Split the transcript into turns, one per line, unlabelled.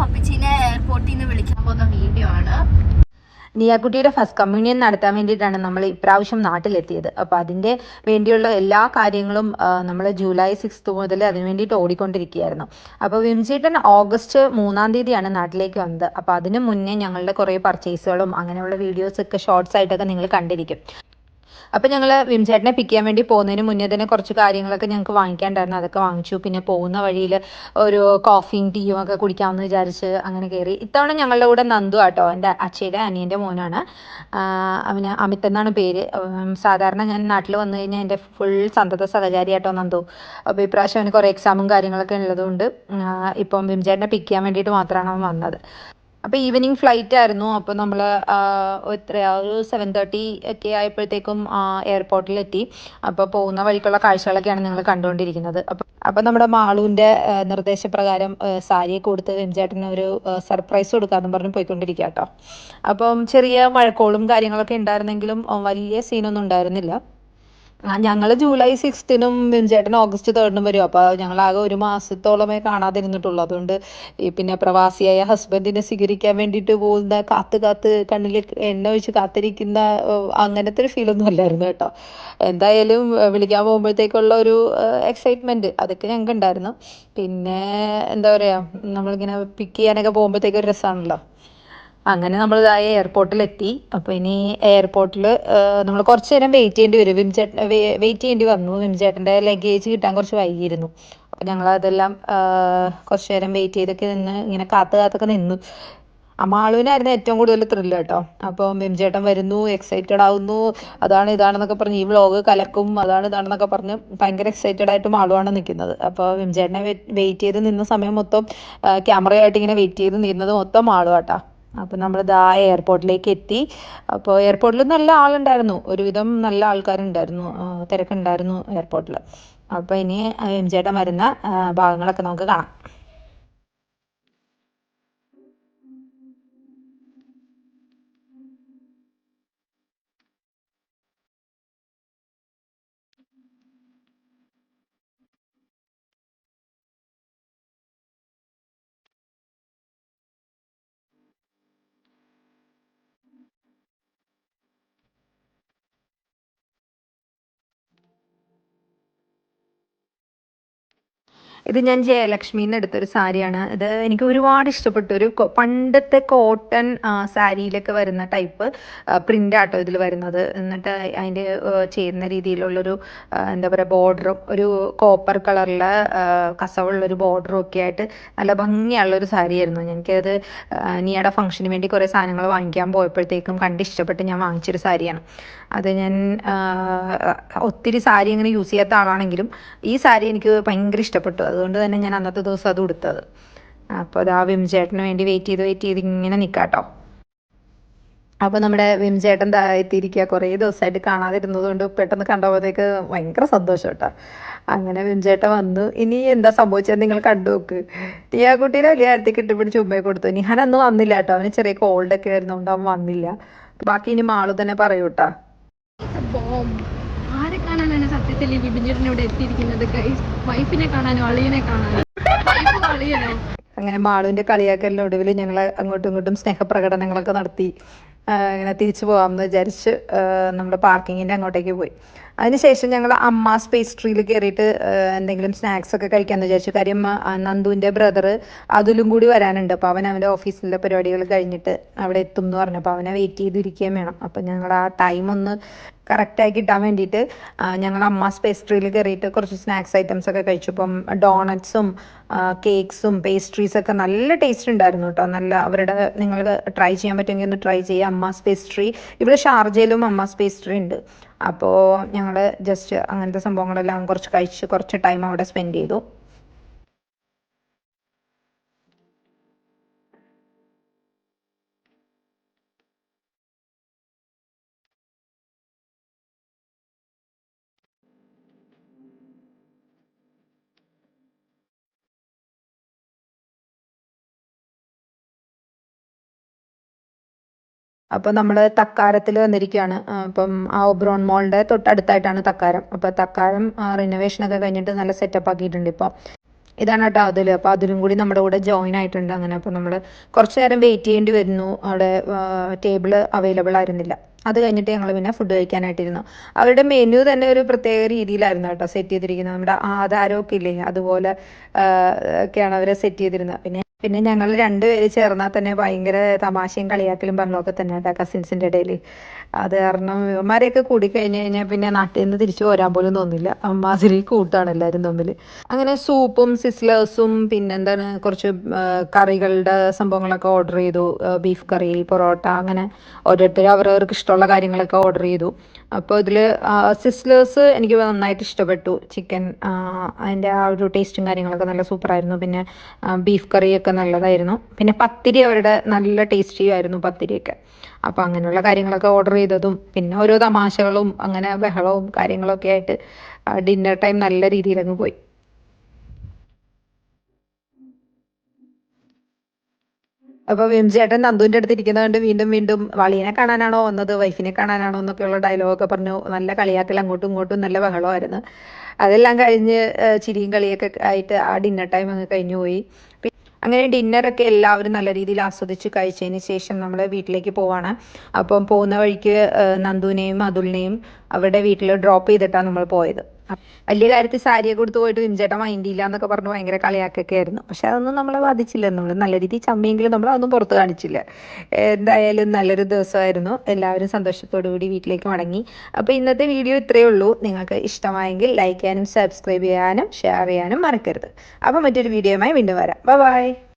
പപ്പിച്ചിനെ എയർപോർട്ടിൽ നിന്ന് വിളിക്കാൻ പോകുന്ന വീഡിയോ ആണ്.
നിയാക്കുട്ടിയുടെ ഫസ്റ്റ് കമ്മ്യൂണിയൻ നടത്താൻ വേണ്ടിയിട്ടാണ് നമ്മൾ ഇപ്രാവശ്യം നാട്ടിലെത്തിയത്. അപ്പോൾ അതിന്റെ വേണ്ടിയുള്ള എല്ലാ കാര്യങ്ങളും നമ്മൾ ജൂലൈ സിക്സ്ത് മുതൽ അതിന് വേണ്ടിയിട്ട് ഓടിക്കൊണ്ടിരിക്കുകയായിരുന്നു. അപ്പോൾ വിംചേട്ടൻ ഓഗസ്റ്റ് മൂന്നാം തീയതിയാണ് നാട്ടിലേക്ക് വന്നത്. അപ്പോൾ അതിന് മുന്നേ ഞങ്ങളുടെ കുറേ പർച്ചേസുകളും അങ്ങനെയുള്ള വീഡിയോസൊക്കെ ഷോർട്സ് ആയിട്ടൊക്കെ നിങ്ങൾ കണ്ടിരിക്കും. അപ്പോൾ ഞങ്ങൾ വിംചേട്ടനെ പിക്ക് ചെയ്യാൻ വേണ്ടി പോകുന്നതിന് മുന്നേ തന്നെ കുറച്ച് കാര്യങ്ങളൊക്കെ ഞങ്ങൾക്ക് വാങ്ങിക്കാണ്ടായിരുന്നു. അതൊക്കെ വാങ്ങിച്ചു. പിന്നെ പോകുന്ന വഴിയിൽ ഒരു കോഫിയും ടീയും ഒക്കെ കുടിക്കാമെന്ന് വിചാരിച്ച് അങ്ങനെ കയറി ഇത്തവണ ഞങ്ങളുടെ കൂടെ നന്ദു ആട്ടോ. എന്റെ അച്ഛയുടെ അനിയന്റെ മോനാണ്. അവന് അമിത് എന്നാണ് പേര്. സാധാരണ ഞാൻ നാട്ടിൽ വന്നു കഴിഞ്ഞാൽ എന്റെ ഫുൾ സന്തത സഹചാരി ആട്ടോ നന്ദു. അപ്പോൾ ഇപ്രാവശ്യം അവന് കുറേ എക്സാമും കാര്യങ്ങളൊക്കെ ഉള്ളതുകൊണ്ട് ഇപ്പം വിംചേട്ടനെ പിക്ക് ചെയ്യാൻ വേണ്ടിയിട്ട് മാത്രമാണ് അവൻ വന്നത്. അപ്പോൾ ഈവനിങ് ഫ്ലൈറ്റ് ആയിരുന്നു. അപ്പോൾ നമ്മൾ എത്രയാ ഒരു സെവൻ തേർട്ടി ഒക്കെ ആയപ്പോഴത്തേക്കും എയർപോർട്ടിൽ എത്തി അപ്പോൾ പോകുന്ന വഴിക്കുള്ള കാഴ്ചകളൊക്കെയാണ് നിങ്ങൾ കണ്ടുകൊണ്ടിരിക്കുന്നത്. അപ്പോൾ അപ്പോൾ നമ്മുടെ മാളുവിന്റെ നിർദ്ദേശപ്രകാരം സാരിയൊക്കെ കൊടുത്ത് വെഞ്ചേട്ടന് ഒരു സർപ്രൈസ് കൊടുക്കാമെന്ന് പറഞ്ഞ് പോയിക്കൊണ്ടിരിക്കാട്ടോ. അപ്പം ചെറിയ മഴക്കോളും കാര്യങ്ങളൊക്കെ ഉണ്ടായിരുന്നെങ്കിലും വലിയ സീനൊന്നും ഉണ്ടായിരുന്നില്ല. ഞങ്ങൾ ജൂലൈ സിക്സ്ത്തിനും ബിൻചേട്ടൻ ഓഗസ്റ്റ് തേർഡിനും വരും. അപ്പോൾ ഞങ്ങൾ ആകെ ഒരു മാസത്തോളമേ കാണാതിരുന്നിട്ടുള്ളൂ. അതുകൊണ്ട് ഈ പിന്നെ പ്രവാസിയായ ഹസ്ബൻഡിനെ സ്വീകരിക്കാൻ വേണ്ടിയിട്ട് പോകുന്ന കാത്ത് കാത്ത് കണ്ണിൽ എണ്ണ ഒഴിച്ച് കാത്തിരിക്കുന്ന അങ്ങനത്തെ ഒരു ഫീലൊന്നും അല്ലായിരുന്നു കേട്ടോ. എന്തായാലും വിളിക്കാൻ പോകുമ്പോഴത്തേക്കുള്ള ഒരു എക്സൈറ്റ്മെന്റ് അതൊക്കെ ഞങ്ങൾക്ക് ഉണ്ടായിരുന്നു. പിന്നെ എന്താ പറയുക നമ്മളിങ്ങനെ പിക്ക് ചെയ്യാനൊക്കെ പോകുമ്പോഴത്തേക്കൊരു രസമാണല്ലോ അങ്ങനെ നമ്മൾ ഇതായി എയർപോർട്ടിൽ എത്തി അപ്പോൾ ഇനി എയർപോർട്ടിൽ നമ്മൾ കുറച്ചു നേരം വെയിറ്റ് ചെയ്യേണ്ടി വരും. വിംചേട്ടൻ വെയിറ്റ് ചെയ്യേണ്ടി വന്നു. വിംചേട്ടന്റെ ലഗേജ് കിട്ടാൻ കുറച്ച് വൈകിയിരുന്നു. അപ്പോൾ ഞങ്ങൾ അതെല്ലാം കുറച്ചു കുറച്ച് നേരം വെയിറ്റ് ചെയ്തൊക്കെ നിന്ന് ഇങ്ങനെ കാത്തു കാത്തൊക്കെ നിന്നു. അമ്മാളുവിനായിരുന്നു ഏറ്റവും കൂടുതൽ ത്രില്ല് കേട്ടോ. അപ്പോൾ വിംചേട്ടൻ വരുന്നു എക്സൈറ്റഡ് ആവുന്നു. അതാണ് ഇതാണെന്നൊക്കെ പറഞ്ഞ് ഈ വ്ലോഗ് കലക്കും. അതാണ് ഇതാണെന്നൊക്കെ പറഞ്ഞ് ഭയങ്കര എക്സൈറ്റഡ് ആയിട്ട് മാളുവാണ് നിൽക്കുന്നത്. അപ്പോൾ വിംചേട്ടനെ വെയിറ്റ് ചെയ്ത് നിന്ന സമയം മൊത്തം ക്യാമറയായിട്ട് ഇങ്ങനെ വെയിറ്റ് ചെയ്ത് നിന്നത് മൊത്തം മാളുവാട്ടാ അപ്പോൾ നമ്മൾ ദാ എയർപോർട്ടിലേക്ക് എത്തി അപ്പോൾ എയർപോർട്ടിൽ നല്ല ആളുണ്ടായിരുന്നു. ഒരുവിധം നല്ല ആൾക്കാരുണ്ടായിരുന്നു. തിരക്കുണ്ടായിരുന്നു എയർപോർട്ടിൽ അപ്പോൾ ഇനി എം ജിയുടെ വരുന്ന ഭാഗങ്ങളൊക്കെ നമുക്ക് കാണാം. ഇത് ഞാൻ ജയലക്ഷ്മിയിൽ നിന്ന് എടുത്തൊരു സാരിയാണ്. ഇത് എനിക്ക് ഒരുപാട് ഇഷ്ടപ്പെട്ടു. ഒരു പണ്ടത്തെ കോട്ടൺ സാരിയിലൊക്കെ വരുന്ന ടൈപ്പ് പ്രിന്റ് ആട്ടോ ഇതിൽ വരുന്നത്. എന്നിട്ട് അതിന്റെ ചെയ്യുന്ന രീതിയിലുള്ളൊരു എന്താ പറയുക ബോർഡറും ഒരു കോപ്പർ കളറിലെ കസവുള്ളൊരു ബോർഡറും ഒക്കെ ആയിട്ട് നല്ല ഭംഗിയുള്ളൊരു സാരിയായിരുന്നു. എനിക്കത് നിയുടെ ഫംഗ്ഷന് വേണ്ടി കുറേ സാധനങ്ങൾ വാങ്ങിക്കാൻ പോയപ്പോഴത്തേക്കും കണ്ട് ഇഷ്ടപ്പെട്ട് ഞാൻ വാങ്ങിച്ചൊരു സാരിയാണ്. അത് ഞാൻ ഒത്തിരി സാരി ഇങ്ങനെ യൂസ് ചെയ്യാത്ത ആളാണെങ്കിലും ഈ സാരി എനിക്ക് ഭയങ്കര ഇഷ്ടപ്പെട്ടു. അതുകൊണ്ട് തന്നെ ഞാൻ അന്നത്തെ ദിവസം അത് ഉടുത്തത്. അപ്പോൾ അത് ആ വിംചേട്ടന് വേണ്ടി വെയിറ്റ് ചെയ്ത് വെയിറ്റ് ചെയ്ത് ഇങ്ങനെ നിൽക്കാട്ടോ അപ്പോൾ നമ്മുടെ വിംചേട്ടൻ എത്തിയിരിക്കുക കുറേ ദിവസമായിട്ട് കാണാതിരുന്നത് കൊണ്ട് പെട്ടെന്ന് കണ്ടപ്പോഴത്തേക്ക് ഭയങ്കര സന്തോഷം കേട്ടോ. അങ്ങനെ വിംചേട്ടൻ വന്നു. ഇനി എന്താ സംഭവിച്ചത് നിങ്ങൾ കണ്ടു നോക്ക്. ടിയാക്കുട്ടീനെ വലിയ കാര്യത്തിൽ കിട്ടിപ്പിടിച്ച് ഉമ്മയെ കൊടുത്തു. നിഹാൻ അന്ന് വന്നില്ല കേട്ടോ. അവന് ചെറിയ കോൾഡൊക്കെ ആയിരുന്നുകൊണ്ട് അവൻ വന്നില്ല. ബാക്കി ഇനി മാളു തന്നെ പറയൂ
ബോംബ്. ആരെ കാണാനാണ് സത്യത്തിൽ ഈ വിപിൻചേട്ടൻ ഇവിടെ എത്തിയിരിക്കുന്നത്? ഗൈസ് വൈഫിനെ കാണാനോ അളിയനെ കാണാനോ? അളിയനോ?
അങ്ങനെ മാളുവിന്റെ കളിയാക്കലിന് ഒടുവിൽ ഞങ്ങൾ അങ്ങോട്ടും ഇങ്ങോട്ടും സ്നേഹപ്രകടനങ്ങളൊക്കെ നടത്തി. ഇങ്ങനെ തിരിച്ചു പോകാമെന്ന് വിചാരിച്ച് നമ്മുടെ പാർക്കിങ്ങിന്റെ അങ്ങോട്ടേക്ക് പോയി. അതിനുശേഷം ഞങ്ങൾ അമ്മാസ് പേസ്ട്രിയിൽ കയറിയിട്ട് എന്തെങ്കിലും സ്നാക്സ് ഒക്കെ കഴിക്കാമെന്ന് വിചാരിച്ചു. കാര്യം നന്ദുവിന്റെ ബ്രദർ അതിലും കൂടി വരാനുണ്ട്. അപ്പോൾ അവൻ അവന്റെ ഓഫീസിലെ പരിപാടികൾ കഴിഞ്ഞിട്ട് അവിടെ എത്തും എന്ന് പറഞ്ഞപ്പോൾ അവനെ വെയിറ്റ് ചെയ്തിരിക്കുകയും വേണം. അപ്പോൾ ഞങ്ങൾ ആ ടൈം ഒന്ന് കറക്റ്റായി കിട്ടാൻ വേണ്ടിയിട്ട് ഞങ്ങൾ അമ്മാസ് പേസ്ട്രിയിൽ കയറിയിട്ട് കുറച്ച് സ്നാക്സ് ഐറ്റംസ് ഒക്കെ കഴിച്ചു. ഇപ്പം ഡോണറ്റ്സും കേക്ക്സും പേസ്ട്രീസ് ഒക്കെ നല്ല ടേസ്റ്റ് ഉണ്ടായിരുന്നു കേട്ടോ നല്ല അവരുടെ നിങ്ങൾ ട്രൈ ചെയ്യാൻ പറ്റുമെങ്കിൽ ഒന്ന് ട്രൈ ചെയ്യുക. അമ്മാസ് പേസ്ട്രി ഇവിടെ ഷാർജയിലും അമ്മാസ് പേസ്ട്രി ഉണ്ട്. അപ്പോൾ ഞങ്ങൾ ജസ്റ്റ് അങ്ങനത്തെ സംഭവങ്ങളെല്ലാം കുറച്ച് കഴിച്ച് കുറച്ച് ടൈം അവിടെ സ്പെൻഡ് ചെയ്തു. അപ്പോൾ നമ്മൾ തക്കാരത്തിൽ വന്നിരിക്കുകയാണ് അപ്പം ആ ഒബ്രോൺ മോളിന്റെ തൊട്ടടുത്തായിട്ടാണ് തക്കാരം. അപ്പോൾ തക്കാരം റിനോവേഷൻ ഒക്കെ കഴിഞ്ഞിട്ട് നല്ല സെറ്റപ്പ് ആക്കിയിട്ടുണ്ട് ഇപ്പോൾ ഇതാണ് കേട്ടോ അതിൽ അപ്പോൾ അതിലും കൂടി നമ്മുടെ കൂടെ ജോയിൻ ആയിട്ടുണ്ട് അങ്ങനെ. അപ്പോൾ നമ്മൾ കുറച്ച് നേരം വെയിറ്റ് ചെയ്യേണ്ടി വരുന്നു. അവിടെ ടേബിൾ അവൈലബിൾ ആയിരുന്നില്ല. അത് കഴിഞ്ഞിട്ട് ഞങ്ങൾ പിന്നെ ഫുഡ് കഴിക്കാനായിട്ടിരുന്നു. അവരുടെ മെനു തന്നെ ഒരു പ്രത്യേക രീതിയിലായിരുന്നു കേട്ടോ സെറ്റ് ചെയ്തിരിക്കുന്നത്. നമ്മുടെ ആധാരമൊക്കെ ഇല്ലേ? അതുപോലെ ഒക്കെയാണ് അവരെ സെറ്റ് ചെയ്തിരുന്നത്. പിന്നെ പിന്നെ ഞങ്ങൾ രണ്ടുപേര് ചേർന്നാൽ തന്നെ ഭയങ്കര തമാശയും കളിയാക്കലും പറഞ്ഞൊക്കെ തന്നെ കേട്ടോ കസിൻസിന്റെ ഇടയിൽ അത് കാരണം ഇവന്മാരെയൊക്കെ കൂടി കഴിഞ്ഞ് കഴിഞ്ഞാൽ പിന്നെ നാട്ടിൽ നിന്ന് തിരിച്ചു പോരാൻ പോലും തോന്നില്ല. അമ്മാതിരി കൂട്ടാണ് എല്ലാവരും തമ്മിൽ അങ്ങനെ സൂപ്പും സിസ്ലേഴ്സും പിന്നെന്താണ് കുറച്ച് കറികളുടെ സംഭവങ്ങളൊക്കെ ഓർഡർ ചെയ്തു. ബീഫ് കറി പൊറോട്ട അങ്ങനെ ഓരോരുത്തർ അവരവർക്ക് ഇഷ്ടമുള്ള കാര്യങ്ങളൊക്കെ ഓർഡർ ചെയ്തു. അപ്പോൾ ഇതിൽ സിസ്ലേഴ്സ് എനിക്ക് നന്നായിട്ട് ഇഷ്ടപ്പെട്ടു. ചിക്കൻ അതിന്റെ ആ ഒരു ടേസ്റ്റും കാര്യങ്ങളൊക്കെ നല്ല സൂപ്പറായിരുന്നു. പിന്നെ ബീഫ് കറിയൊക്കെ നല്ലതായിരുന്നു. പിന്നെ പത്തിരി അവരുടെ നല്ല ടേസ്റ്റി ആയിരുന്നു പത്തിരിയൊക്കെ. അപ്പോൾ അങ്ങനെയുള്ള കാര്യങ്ങളൊക്കെ ഓർഡർ ചെയ്തതും പിന്നെ ഓരോ തമാശകളും അങ്ങനെ ബഹളവും കാര്യങ്ങളൊക്കെ ആയിട്ട് ഡിന്നർ ടൈം നല്ല രീതിയിൽ അങ്ങ് പോയി. അപ്പോൾ വിംസേട്ടൻ നന്ദുവിന്റെ അടുത്ത് ഇരിക്കുന്നത് കൊണ്ട് വീണ്ടും വീണ്ടും വളിയനെ കാണാനാണോ വന്നത് വൈഫിനെ കാണാനാണോ എന്നൊക്കെയുള്ള ഡയലോഗൊക്കെ പറഞ്ഞു. നല്ല കളിയാക്കൽ അങ്ങോട്ടും ഇങ്ങോട്ടും നല്ല ബഹളമായിരുന്നു. അതെല്ലാം കഴിഞ്ഞ് ചിരിയും കളിയൊക്കെ ആയിട്ട് ആ ഡിന്നർ ടൈം അങ്ങ് കഴിഞ്ഞു പോയി. അങ്ങനെ ഡിന്നറൊക്കെ എല്ലാവരും നല്ല രീതിയിൽ ആസ്വദിച്ച് കഴിച്ചതിന് ശേഷം നമ്മൾ വീട്ടിലേക്ക് പോവാണ്. അപ്പം പോകുന്ന വഴിക്ക് നന്ദുവിനെയും അതുലിനെയും അവരുടെ വീട്ടിൽ ഡ്രോപ്പ് ചെയ്തിട്ടാണ് നമ്മൾ പോയത്. വലിയ കാര്യത്തിൽ സാരിയൊക്കെ കൊടുത്ത് പോയിട്ട് വിംചേട്ടൻ മൈൻഡ് ഇല്ല എന്നൊക്കെ പറഞ്ഞ് ഭയങ്കര കളിയാക്കൊക്കെ ആയിരുന്നു. പക്ഷെ അതൊന്നും നമ്മളെ ബാധിച്ചില്ല. നമ്മൾ നല്ല രീതിയിൽ ചമ്മിയെങ്കിലും നമ്മൾ അതൊന്നും പുറത്ത് കാണിച്ചില്ല. എന്തായാലും നല്ലൊരു ദിവസമായിരുന്നു. എല്ലാവരും സന്തോഷത്തോടു കൂടി വീട്ടിലേക്ക് മടങ്ങി. അപ്പോൾ ഇന്നത്തെ വീഡിയോ ഇത്രയേ ഉള്ളൂ. നിങ്ങൾക്ക് ഇഷ്ടമായെങ്കിൽ ലൈക്ക് ചെയ്യാനും സബ്സ്ക്രൈബ് ചെയ്യാനും ഷെയർ ചെയ്യാനും മറക്കരുത്. അപ്പോൾ മറ്റൊരു വീഡിയോയുമായി വീണ്ടും വരാം. ബൈ